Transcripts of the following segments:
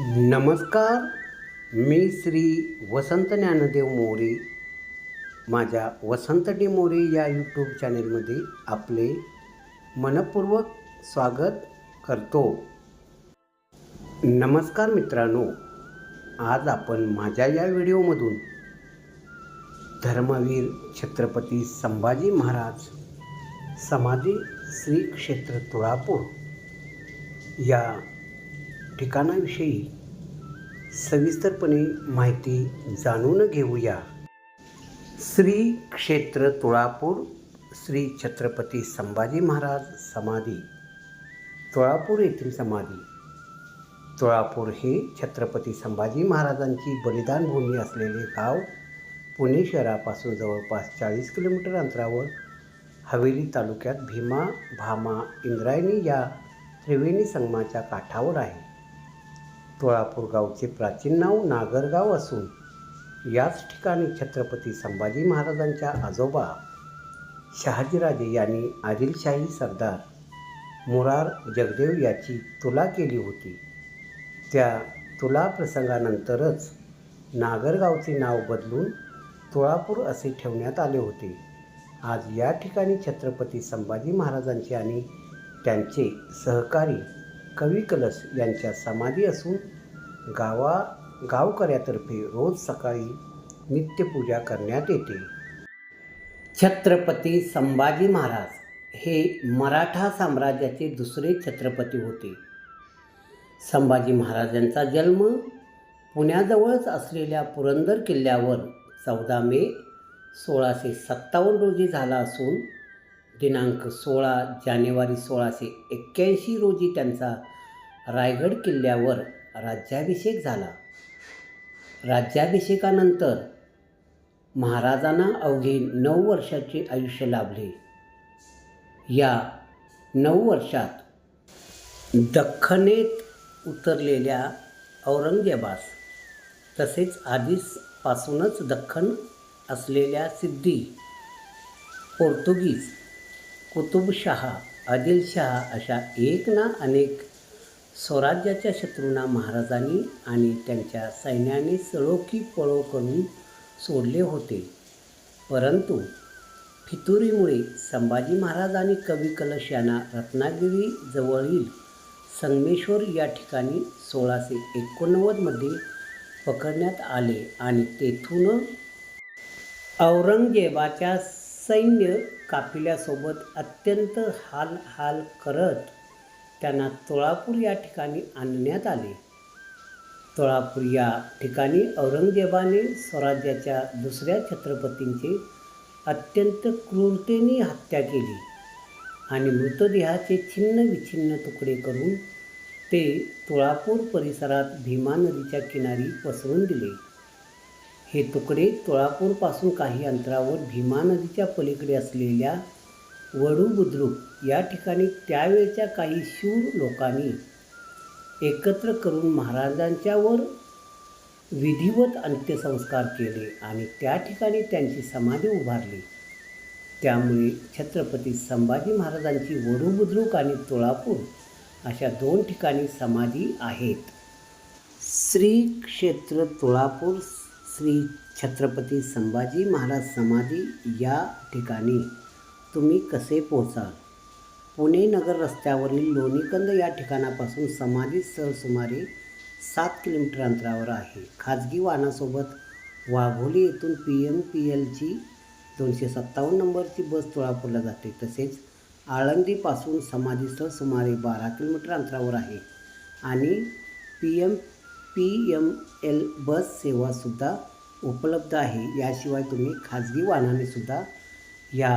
नमस्कार मी श्री वसंत ज्ञानदेव मोरे. माझ्या वसंत डी मोरे या यूट्यूब चॅनेलमध्ये आपले मनपूर्वक स्वागत करतो. नमस्कार मित्रांनो आज आपण माझ्या या व्हिडिओमधून धर्मवीर छत्रपती संभाजी महाराज समाधी श्री क्षेत्र तुळापूर या ठिकाणाविषयी सविस्तरपणे माहिती जाणून घेऊया. श्री क्षेत्र तुळापूर श्री छत्रपती संभाजी महाराज समाधी. तुळापूर येथील समाधी. तुळापूर हे छत्रपती संभाजी महाराजांची बलिदान भूमी असलेले गाव पुणे शहरापासून जवळपास चाळीस किलोमीटर अंतरावर. हवेली तालुक्यात भीमा भामा इंद्रायणी या त्रिवेणी संगमाच्या काठावर आहे. तुळापूर गावचे प्राचीन नाव नागरगाव असून याच ठिकाणी छत्रपती संभाजी महाराजांच्या आजोबा शहाजीराजे यांनी आदिलशाही सरदार मुरार जगदेव याची तुला केली होती. त्या तुला प्रसंगानंतरच नागरगावचे नाव बदलून तुळापूर असे ठेवण्यात आले होते. आज या ठिकाणी छत्रपती संभाजी महाराजांचे आणि त्यांचे सहकारी कवी कलश यांच्या समाधी असून गावा गावकऱ्यातर्फे रोज सकाळी नित्यपूजा करण्यात येते. छत्रपती संभाजी महाराज हे मराठा साम्राज्याचे दुसरे छत्रपती होते. संभाजी महाराजांचा जन्म पुण्याजवळच असलेल्या पुरंदर किल्ल्यावर चौदा मे सोळाशे सत्तावन्न रोजी झाला असून दिनांक सोळा जानेवारी सोळाशे एक्क्याऐंशी रोजी त्यांचा रायगड किल्ल्यावर राज्याभिषेक झाला. राज्याभिषेकानंतर महाराजांना अवघे नऊ वर्षाचे आयुष्य लाभले. या नऊ वर्षात दख्खनेत उतरलेल्या औरंगजेबास तसेच आधीचपासूनच दख्खन असलेल्या सिद्धी पोर्तुगीज कुतुबशहा आदिलशहा अशा एक ना अनेक स्वराज्याच्या शत्रूंना महाराजांनी आणि त्यांच्या सैन्याने सळोखी पळो करून सोडले होते. परंतु फितुरीमुळे संभाजी महाराज आणि कवी कलश यांना रत्नागिरीजवळील संगमेश्वर या ठिकाणी सोळाशे एकोणनव्वदमध्ये पकडण्यात आले आणि तेथून औरंगजेबाच्या सैन्य काफिल्यासोबत अत्यंत हाल हाल करत त्यांना तुळापूर या ठिकाणी आणण्यात आले. तुळापूर या ठिकाणी औरंगजेबाने स्वराज्याच्या दुसऱ्या छत्रपतींचे अत्यंत क्रूरतेने हत्या केली आणि मृतदेहाचे छिन्न विछिन्न तुकडे करून ते तुळापूर परिसरात भीमा नदीच्या किनारी पसरून दिले. हे तुकडे तुळापूरपासून काही अंतरावर भीमा नदीच्या पलीकडे असलेल्या वडू बुद्रुक या ठिकाणी त्यावेळच्या काही शूर लोकांनी एकत्र करून महाराजांच्यावर विधिवत अंत्यसंस्कार केले आणि त्या ठिकाणी त्यांची समाधी उभारली. त्यामुळे छत्रपती संभाजी महाराजांची वडू बुद्रुक आणि तुळापूर अशा दोन ठिकाणी समाधी आहेत. श्री क्षेत्र तुळापूर श्री छत्रपती संभाजी महाराज समाधी या ठिकाणी तुम्ही कसे पोहोचाल? पुणे नगर रस्त्यावरील लोणीकंद या ठिकाणापासून समाधी स्थळ सुमारे सात किलोमीटर अंतरावर आहे. खाजगी वाहनासोबत वाघोली येथून पी एम पी एलची दोनशे सत्तावन्न नंबरची बस तुळापूरला जाते. तसेच आळंदीपासून समाधीस्थळ सुमारे बारा किलोमीटर अंतरावर आहे आणि P M P M L bus सेवासुद्धा उपलब्ध आहे. याशिवाय तुम्ही खाजगी वाहनाने सुद्धा या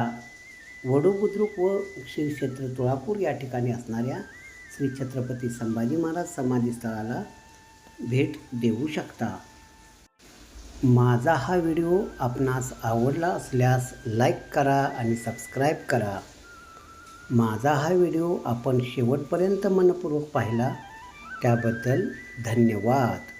वडोबुद्रुक व श्री क्षेत्र तुळापूर या ठिकाणी असणाऱ्या श्री छत्रपती संभाजी महाराज समाधी स्थळाला भेट देऊ शकता. माझा हा व्हिडिओ आपणास आवडला असल्यास लाईक करा आणि सबस्क्राईब करा. माझा हा व्हिडिओ आपण शेवटपर्यंत मनपूर्वक पाहिला त्याबद्दल धन्यवाद.